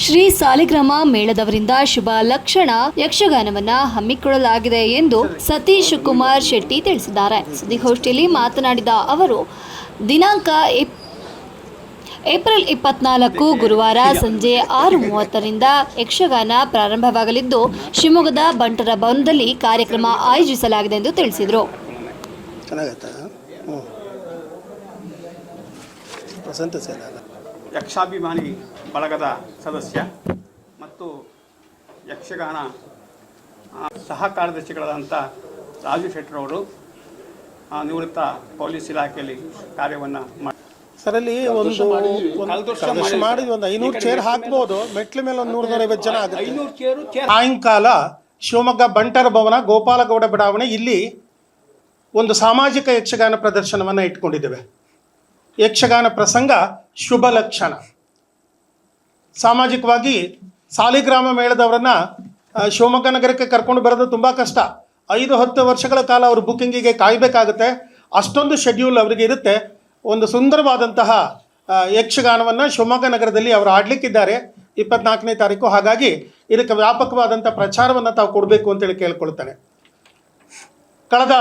ಶ್ರೀ ಸಾಲಿಗ್ರಾಮ ಮೇಳದವರಿಂದ ಶುಭ ಲಕ್ಷಣ ಯಕ್ಷಗಾನವನ್ನ ಹಮ್ಮಿಕೊಳ್ಳಲಾಗಿದೆ ಎಂದು ಸತೀಶ್ ಕುಮಾರ್ ಶೆಟ್ಟಿ ತಿಳಿಸಿದ್ದಾರೆ. ಸುದ್ದಿಗೋಷ್ಠಿಯಲ್ಲಿ ಮಾತನಾಡಿದ ಅವರು, ದಿನಾಂಕ ಏಪ್ರಿಲ್ ಇಪ್ಪತ್ನಾಲ್ಕು ಗುರುವಾರ ಸಂಜೆ ಆರು ಮೂವತ್ತರಿಂದ ಯಕ್ಷಗಾನ ಪ್ರಾರಂಭವಾಗಲಿದ್ದು, ಶಿವಮೊಗ್ಗದ ಬಂಟರ ಭವನದಲ್ಲಿ ಕಾರ್ಯಕ್ರಮ ಆಯೋಜಿಸಲಾಗಿದೆ ಎಂದು ತಿಳಿಸಿದರು. ಯಕ್ಷಾಭಿಮಾನಿ ಬಳಗದ ಸದಸ್ಯ ಮತ್ತು ಯಕ್ಷಗಾನ ಸಹಕಾರ್ಯದರ್ಶಿಗಳಾದಂಥ ಸಹ ಕಾರ್ಯದರ್ಶಿಗಳಾದಂಥ ರಾಜು ಶೆಟ್ಟರವರು ನಿವೃತ್ತ ಪೊಲೀಸ್ ಇಲಾಖೆಯಲ್ಲಿ ಕಾರ್ಯವನ್ನು ಮಾಡಿ ಸರ್ ಅಲ್ಲಿ ಒಂದು ಮಾಡಿದ್ವಿ. ಮಾಡಿ ಒಂದು ಐನೂರು ಚೇರ್ ಹಾಕ್ಬೋದು. ಮೆಟ್ಲ ಮೇಲೆ ಒಂದು ನೂರ ನೂರೈವತ್ತು ಜನ ಆಗುತ್ತೆ. ಸಾಯಂಕಾಲ ಶಿವಮೊಗ್ಗ ಬಂಟರ ಭವನ ಗೋಪಾಲಗೌಡ ಬಡಾವಣೆ ಇಲ್ಲಿ ಒಂದು ಸಾಮಾಜಿಕ ಯಕ್ಷಗಾನ ಪ್ರದರ್ಶನವನ್ನು ಇಟ್ಕೊಂಡಿದ್ದೇವೆ. ಯಕ್ಷಗಾನ ಪ್ರಸಂಗ ಶುಭ ಲಕ್ಷಣ. ಸಾಮಾಜಿಕವಾಗಿ ಸಾಲಿಗ್ರಾಮ ಮೇಳದವರನ್ನ ಶಿವಮೊಗ್ಗ ನಗರಕ್ಕೆ ಕರ್ಕೊಂಡು ಬರೋದು ತುಂಬ ಕಷ್ಟ. ಐದು, ಹತ್ತು ವರ್ಷಗಳ ಕಾಲ ಅವರು ಬುಕ್ಕಿಂಗಿಗೆ ಕಾಯಬೇಕಾಗುತ್ತೆ. ಅಷ್ಟೊಂದು ಶೆಡ್ಯೂಲ್ ಅವರಿಗೆ ಇರುತ್ತೆ. ಒಂದು ಸುಂದರವಾದಂತಹ ಯಕ್ಷಗಾನವನ್ನು ಶಿವಮೊಗ್ಗ ನಗರದಲ್ಲಿ ಅವರು ಆಡಲಿಕ್ಕಿದ್ದಾರೆ. ಇಪ್ಪತ್ನಾಲ್ಕನೇ ತಾರೀಕು. ಹಾಗಾಗಿ ಇದಕ್ಕೆ ವ್ಯಾಪಕವಾದಂಥ ಪ್ರಚಾರವನ್ನು ತಾವು ಕೊಡಬೇಕು ಅಂತೇಳಿ ಕೇಳ್ಕೊಳ್ತಾನೆ. ಕಳೆದ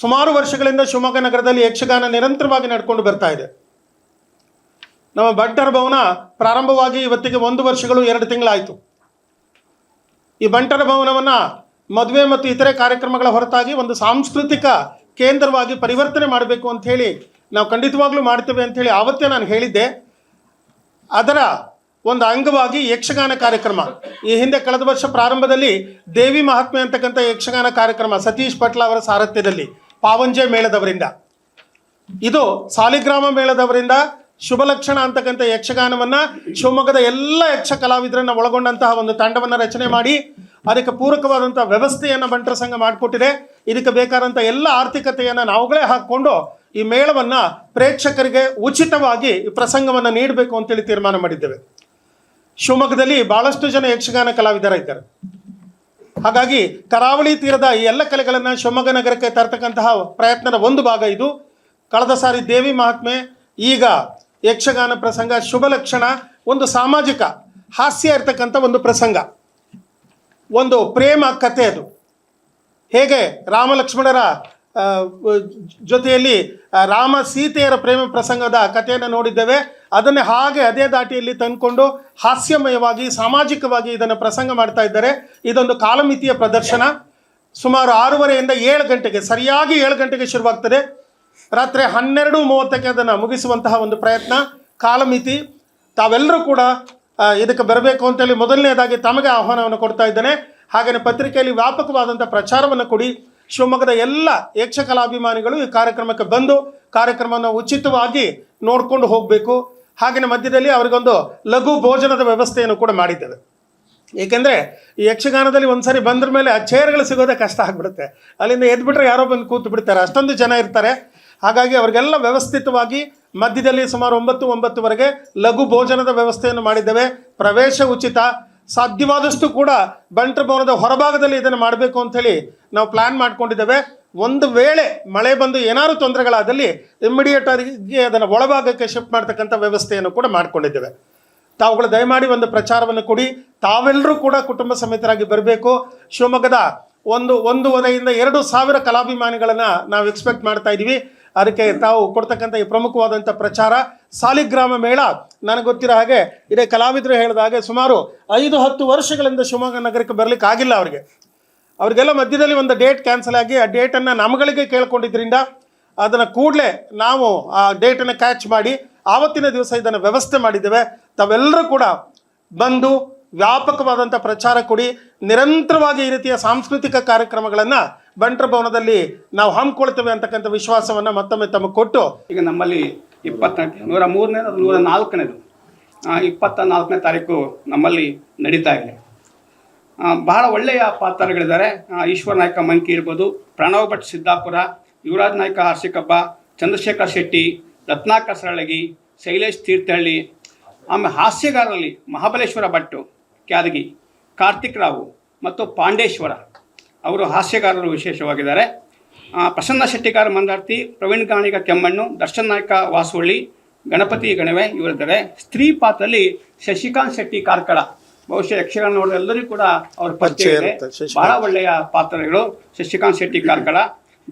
ಸುಮಾರು ವರ್ಷಗಳಿಂದ ಶಿವಮೊಗ್ಗ ನಗರದಲ್ಲಿ ಯಕ್ಷಗಾನ ನಿರಂತರವಾಗಿ ನಡ್ಕೊಂಡು ಬರ್ತಾ ಇದೆ. ನಮ್ಮ ಬಂಟರ ಭವನ ಪ್ರಾರಂಭವಾಗಿ ಇವತ್ತಿಗೆ ಒಂದು ವರ್ಷಗಳು ಎರಡು ತಿಂಗಳಾಯಿತು. ಈ ಬಂಟರ ಭವನವನ್ನು ಮದುವೆ ಮತ್ತು ಇತರೆ ಕಾರ್ಯಕ್ರಮಗಳ ಹೊರತಾಗಿ ಒಂದು ಸಾಂಸ್ಕೃತಿಕ ಕೇಂದ್ರವಾಗಿ ಪರಿವರ್ತನೆ ಮಾಡಬೇಕು ಅಂತ ಹೇಳಿ ನಾವು ಖಂಡಿತವಾಗ್ಲೂ ಮಾಡ್ತೇವೆ ಅಂತ ಹೇಳಿ ಆವತ್ತೇ ನಾನು ಹೇಳಿದ್ದೆ. ಅದರ ಒಂದು ಅಂಗವಾಗಿ ಯಕ್ಷಗಾನ ಕಾರ್ಯಕ್ರಮ. ಈ ಹಿಂದೆ ಕಳೆದ ವರ್ಷ ಪ್ರಾರಂಭದಲ್ಲಿ ದೇವಿ ಮಹಾತ್ಮೆ ಅಂತಕ್ಕಂಥ ಯಕ್ಷಗಾನ ಕಾರ್ಯಕ್ರಮ ಸತೀಶ್ ಪಟ್ಲ ಅವರ ಸಾರಥ್ಯದಲ್ಲಿ ಪಾವಂಜೆ ಮೇಳದವರಿಂದ. ಇದು ಸಾಲಿಗ್ರಾಮ ಮೇಳದವರಿಂದ ಶುಭಲಕ್ಷಣ ಅಂತಕ್ಕಂಥ ಯಕ್ಷಗಾನವನ್ನ ಶಿವಮೊಗ್ಗದ ಎಲ್ಲ ಯಕ್ಷ ಕಲಾವಿದರನ್ನ ಒಳಗೊಂಡಂತಹ ಒಂದು ತಂಡವನ್ನ ರಚನೆ ಮಾಡಿ ಅದಕ್ಕೆ ಪೂರಕವಾದಂಥ ವ್ಯವಸ್ಥೆಯನ್ನ ಬಂಟರ ಸಂಘ ಮಾಡಿಕೊಟ್ಟಿದೆ. ಇದಕ್ಕೆ ಬೇಕಾದಂಥ ಎಲ್ಲ ಆರ್ಥಿಕತೆಯನ್ನ ನಾವುಗಳೇ ಹಾಕ್ಕೊಂಡು ಈ ಮೇಳವನ್ನ ಪ್ರೇಕ್ಷಕರಿಗೆ ಉಚಿತವಾಗಿ ಈ ಪ್ರಸಂಗವನ್ನ ನೀಡಬೇಕು ಅಂತೇಳಿ ತೀರ್ಮಾನ ಮಾಡಿದ್ದೇವೆ. ಶಿವಮೊಗ್ಗದಲ್ಲಿ ಬಹಳಷ್ಟು ಜನ ಯಕ್ಷಗಾನ ಕಲಾವಿದರಿದ್ದಾರೆ. ಹಾಗಾಗಿ ಕರಾವಳಿ ತೀರದ ಈ ಎಲ್ಲ ಕಲೆಗಳನ್ನು ಶಿವಮೊಗ್ಗ ನಗರಕ್ಕೆ ತರ್ತಕ್ಕಂತಹ ಪ್ರಯತ್ನದ ಒಂದು ಭಾಗ ಇದು. ಕಳೆದ ಸಾರಿ ದೇವಿ ಮಹಾತ್ಮೆ, ಈಗ ಯಕ್ಷಗಾನ ಪ್ರಸಂಗ, ಶುಭ ಲಕ್ಷಣ, ಒಂದು ಸಾಮಾಜಿಕ ಹಾಸ್ಯ ಇರತಕ್ಕಂಥ ಒಂದು ಪ್ರಸಂಗ. ಒಂದು ಪ್ರೇಮ ಕಥೆ ಅದು. ಹೇಗೆ ರಾಮ ಲಕ್ಷ್ಮಣರ ಜೊತೆಯಲ್ಲಿ ರಾಮ ಸೀತೆಯರ ಪ್ರೇಮ ಪ್ರಸಂಗದ ಕಥೆಯನ್ನು ನೋಡಿದ್ದೇವೆ. ಅದನ್ನೇ ಹಾಗೆ ಅದೇ ದಾಟಿಯಲ್ಲಿ ತಂದುಕೊಂಡು ಹಾಸ್ಯಮಯವಾಗಿ, ಸಾಮಾಜಿಕವಾಗಿ ಇದನ್ನು ಪ್ರಸಂಗ ಮಾಡ್ತಾ ಇದ್ದಾರೆ. ಇದೊಂದು ಕಾಲಮಿತಿಯ ಪ್ರದರ್ಶನ. ಸುಮಾರು ಆರೂವರೆಯಿಂದ ಏಳು ಗಂಟೆಗೆ, ಸರಿಯಾಗಿ ಏಳು ಗಂಟೆಗೆ ಶುರುವಾಗ್ತದೆ. ರಾತ್ರಿ ಹನ್ನೆರಡು ಮೂವತ್ತಕ್ಕೆ ಅದನ್ನು ಮುಗಿಸುವಂತಹ ಒಂದು ಪ್ರಯತ್ನ, ಕಾಲಮಿತಿ. ತಾವೆಲ್ಲರೂ ಕೂಡ ಇದಕ್ಕೆ ಬರಬೇಕು ಅಂತೇಳಿ ಮೊದಲನೇದಾಗಿ ತಮಗೆ ಆಹ್ವಾನವನ್ನು ಕೊಡ್ತಾ ಇದ್ದೇನೆ. ಹಾಗೆಯೇ ಪತ್ರಿಕೆಯಲ್ಲಿ ವ್ಯಾಪಕವಾದಂಥ ಪ್ರಚಾರವನ್ನು ಕೊಡಿ. ಶಿವಮೊಗ್ಗದ ಎಲ್ಲ ಯಕ್ಷಕಲಾಭಿಮಾನಿಗಳು ಈ ಕಾರ್ಯಕ್ರಮಕ್ಕೆ ಬಂದು ಕಾರ್ಯಕ್ರಮವನ್ನು ಉಚಿತವಾಗಿ ನೋಡಿಕೊಂಡು ಹೋಗಬೇಕು. ಹಾಗೆಯೇ ಮಧ್ಯದಲ್ಲಿ ಅವರಿಗೊಂದು ಲಘು ಭೋಜನದ ವ್ಯವಸ್ಥೆಯನ್ನು ಕೂಡ ಮಾಡಿದ್ದೇವೆ. ಏಕೆಂದರೆ ಈ ಯಕ್ಷಗಾನದಲ್ಲಿ ಒಂದು ಸಾರಿ ಬಂದ್ರ ಮೇಲೆ ಆ ಚೇರ್ಗಳು ಸಿಗೋದೇ ಕಷ್ಟ ಆಗಿಬಿಡುತ್ತೆ. ಅಲ್ಲಿಂದ ಎದ್ಬಿಟ್ರೆ ಯಾರೋ ಬಂದು ಕೂತು ಬಿಡ್ತಾರೆ. ಅಷ್ಟೊಂದು ಜನ ಇರ್ತಾರೆ. ಹಾಗಾಗಿ ಅವರಿಗೆಲ್ಲ ವ್ಯವಸ್ಥಿತವಾಗಿ ಮಧ್ಯದಲ್ಲಿ ಸುಮಾರು ಒಂಬತ್ತು, ಒಂಬತ್ತುವರೆಗೆ ಲಘು ಭೋಜನದ ವ್ಯವಸ್ಥೆಯನ್ನು ಮಾಡಿದ್ದೇವೆ. ಪ್ರವೇಶ ಉಚಿತ. ಸಾಧ್ಯವಾದಷ್ಟು ಕೂಡ ಬಂಟರ ಭವನದ ಹೊರಭಾಗದಲ್ಲಿ ಇದನ್ನು ಮಾಡಬೇಕು ಅಂಥೇಳಿ ನಾವು ಪ್ಲ್ಯಾನ್ ಮಾಡ್ಕೊಂಡಿದ್ದೇವೆ. ಒಂದು ವೇಳೆ ಮಳೆ ಬಂದು ಏನಾದರೂ ತೊಂದರೆಗಳಾದಲ್ಲಿ ಇಮ್ಮಿಡಿಯೇಟ್ ಆಗಿ ಅದನ್ನು ಒಳಭಾಗಕ್ಕೆ ಶಿಫ್ಟ್ ಮಾಡ್ತಕ್ಕಂಥ ವ್ಯವಸ್ಥೆಯನ್ನು ಕೂಡ ಮಾಡಿಕೊಂಡಿದ್ದೇವೆ. ತಾವುಗಳು ದಯಮಾಡಿ ಒಂದು ಪ್ರಚಾರವನ್ನು ಕೊಡಿ. ತಾವೆಲ್ಲರೂ ಕೂಡ ಕುಟುಂಬ ಸಮೇತರಾಗಿ ಬರಬೇಕು. ಶಿವಮೊಗ್ಗದ ಒಂದು ಒಂದೂವರೆಯಿಂದ ಎರಡು ಸಾವಿರ ಕಲಾಭಿಮಾನಿಗಳನ್ನು ನಾವು ಎಕ್ಸ್ಪೆಕ್ಟ್ ಮಾಡ್ತಾ ಇದ್ದೀವಿ ಅದಕ್ಕೆ ತಾವು ಕೊಡ್ತಕ್ಕಂಥ ಈ ಪ್ರಮುಖವಾದಂಥ ಪ್ರಚಾರ. ಸಾಲಿಗ್ರಾಮ ಮೇಳ ನನಗೆ ಗೊತ್ತಿರೋ ಹಾಗೆ ಇದೇ ಕಲಾವಿದರು ಹೇಳಿದ ಹಾಗೆ ಸುಮಾರು ಐದು ಹತ್ತು ವರ್ಷಗಳಿಂದ ಶಿವಮೊಗ್ಗ ನಗರಕ್ಕೆ ಬರಲಿಕ್ಕೆ ಆಗಿಲ್ಲ ಅವರಿಗೆ. ಅವರಿಗೆಲ್ಲ ಮಧ್ಯದಲ್ಲಿ ಒಂದು ಡೇಟ್ ಕ್ಯಾನ್ಸಲ್ ಆಗಿ ಆ ಡೇಟನ್ನು ನಮ್ಗಳಿಗೆ ಕೇಳ್ಕೊಂಡಿದ್ದರಿಂದ ಅದನ್ನು ಕೂಡಲೇ ನಾವು ಆ ಡೇಟನ್ನು ಕ್ಯಾಚ್ ಮಾಡಿ ಆವತ್ತಿನ ದಿವಸ ಇದನ್ನು ವ್ಯವಸ್ಥೆ ಮಾಡಿದ್ದೇವೆ. ತಾವೆಲ್ಲರೂ ಕೂಡ ಬಂದು ವ್ಯಾಪಕವಾದಂಥ ಪ್ರಚಾರ ಕೊಡಿ. ನಿರಂತರವಾಗಿ ಈ ರೀತಿಯ ಸಾಂಸ್ಕೃತಿಕ ಕಾರ್ಯಕ್ರಮಗಳನ್ನು ಬಂಟರ ಭವನದಲ್ಲಿ ನಾವು ಹಮ್ಮಿಕೊಳ್ತೇವೆ ಅಂತಕ್ಕಂಥ ವಿಶ್ವಾಸವನ್ನು ಮತ್ತೊಮ್ಮೆ ತಮಗೆ ಕೊಟ್ಟು ಈಗ ನಮ್ಮಲ್ಲಿ ಇಪ್ಪತ್ನಾಲ್ಕು, ನೂರ ಮೂರನೇ ನೂರ ನಾಲ್ಕನೇದು. ಇಪ್ಪತ್ತ ನಾಲ್ಕನೇ ತಾರೀಕು ನಮ್ಮಲ್ಲಿ ನಡೀತಾ ಇದೆ. ಬಹಳ ಒಳ್ಳೆಯ ಪಾತ್ರಗಳಿದ್ದಾರೆ. ಈಶ್ವರ ನಾಯ್ಕ ಮಂಕಿ ಇರ್ಬೋದು, ಪ್ರಣವ್ ಭಟ್ ಸಿದ್ದಾಪುರ, ಯುವರಾಜ್ ನಾಯ್ಕ ಹರ್ಷಿಕಬ್ಬ ಚಂದ್ರಶೇಖರ್ ಶೆಟ್ಟಿ, ರತ್ನಾಕರ್ ಸರಳಗಿ, ಶೈಲೇಶ್ ತೀರ್ಥಹಳ್ಳಿ, ಆಮೇಲೆ ಹಾಸ್ಯಗಾರರಲ್ಲಿ ಮಹಾಬಲೇಶ್ವರ ಭಟ್ಟು ಕ್ಯಾದಗಿ, ಕಾರ್ತಿಕ್ ರಾವು ಮತ್ತು ಪಾಂಡೇಶ್ವರ. ಅವರು ಹಾಸ್ಯಗಾರರು ವಿಶೇಷವಾಗಿದ್ದಾರೆ. ಪ್ರಸನ್ನ ಶೆಟ್ಟಿಗಾರ ಮಂದಾರ್ತಿ ಪ್ರವೀಣ್ ಗಾಣಿಗ ಕೆಮ್ಮಣ್ಣು ದರ್ಶನ್ ನಾಯ್ಕ ವಾಸವಳ್ಳಿ ಗಣಪತಿ ಗಣವೆ ಇವರಿದ್ದಾರೆ. ಸ್ತ್ರೀ ಪಾತ್ರದಲ್ಲಿ ಶಶಿಕಾಂತ್ ಶೆಟ್ಟಿ ಕಾರ್ಕಳ. ಬಹುಶಃ ಯಕ್ಷಗಾನ ನೋಡಿದ ಎಲ್ಲರಿಗೂ ಕೂಡ ಅವರ ಪರಿಚಯ ಇದೆ. ಬಹಳ ಒಳ್ಳೆಯ ಪಾತ್ರಗಳು ಶಶಿಕಾಂತ್ ಶೆಟ್ಟಿ ಕಾರ್ಕಳ.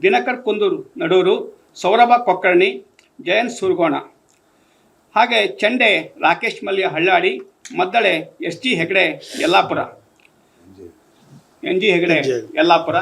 ದಿನಕರ್ ಕುಂದೂರು ನಡೂರು ಸೌರಭ ಕೊಕ್ಕರ್ಣಿ ಜಯಂತ್ ಸುರ್ಗೋಣ. ಹಾಗೆ ಚಂಡೆ Rakesh Malya Halladi ಮದ್ದಳೆ S G Hegade Yellapur. N G Hegde. Yellapur.